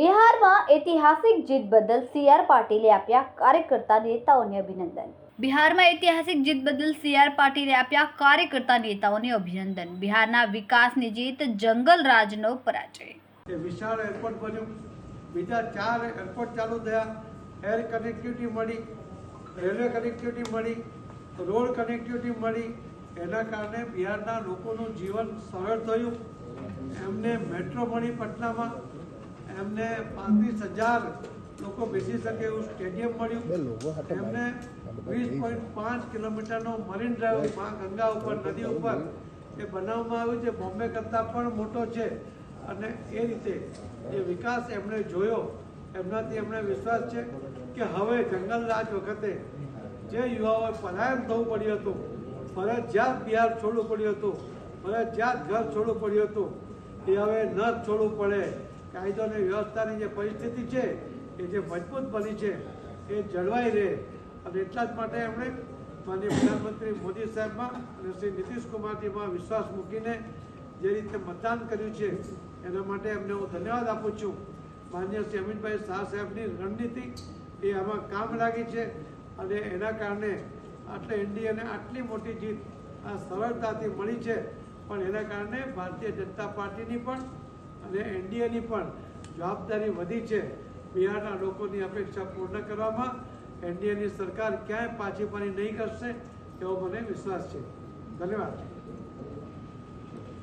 બિહારમાં ઐતિહાસિક જીત બદલ સી આર પાટીલે આપ્યા કાર્યકર્તા નેતાઓને અભિનંદન. બિહારમાં ઐતિહાસિક જીત બદલ સી આર પાટીલે આપ્યા કાર્યકર્તા નેતાઓને અભિનંદન. બિહારના વિકાસની જીત જંગલ રાજનો પરાજય. વિશાળ એરપોર્ટ બન્યું. બીજા ચાર એરપોર્ટ ચાલુ થયા. એર કનેક્ટિવિટી મળી રેલવે કનેક્ટિવિટી મળી રોડ કનેક્ટિવિટી મળી. એના કારણે બિહારના લોકોનું જીવન સરળ થયું. એમને મેટ્રો મળી પટનામાં. એમને પાંત્રીસ હજાર લોકો બેસી શકે એવું સ્ટેડિયમ મળ્યું. એમને વીસ પોઈન્ટ પાંચ કિલોમીટરનો મરીન ડ્રાઈવ મા ગંગા ઉપર નદી ઉપર એ બનાવવામાં આવ્યું છે બોમ્બે કરતાં પણ મોટો છે. અને એ રીતે જે વિકાસ એમણે જોયો એમનાથી એમને વિશ્વાસ છે કે હવે જંગલ રાજ વખતે જે યુવાઓએ પલાયન થવું પડ્યું હતું ફરજિયાત બિહાર છોડવું પડ્યું હતું ફરજિયાત ઘર છોડવું પડ્યું હતું એ હવે ન છોડવું પડે. કાયદો અને વ્યવસ્થાની જે પરિસ્થિતિ છે, એ જે મજબૂત બની છે, એ જળવાઈ રહે. અને એટલા જ માટે એમણે માનનીય પ્રધાનમંત્રી મોદી સાહેબમાં અને શ્રી નીતિશ કુમારજીમાં વિશ્વાસ મૂકીને જે રીતે મતદાન કર્યું છે, એના માટે એમને હું ધન્યવાદ આપું છું. માન્ય શ્રી અમિતભાઈ શાહ સાહેબની રણનીતિ એ આમાં કામ લાગી છે અને એના કારણે આટલે એનડીએને આટલી મોટી જીત આ સરળતાથી મળી છે. પણ એના કારણે ભારતીય જનતા પાર્ટીની પણ અને એનડીએની પણ જવાબદારી વધી છે. બિહારના લોકોની અપેક્ષા પૂર્ણ કરવામાં એનડીએની સરકાર ક્યાંય પાછી પાની નહીં કરશે એવો મને વિશ્વાસ છે. ધન્યવાદ.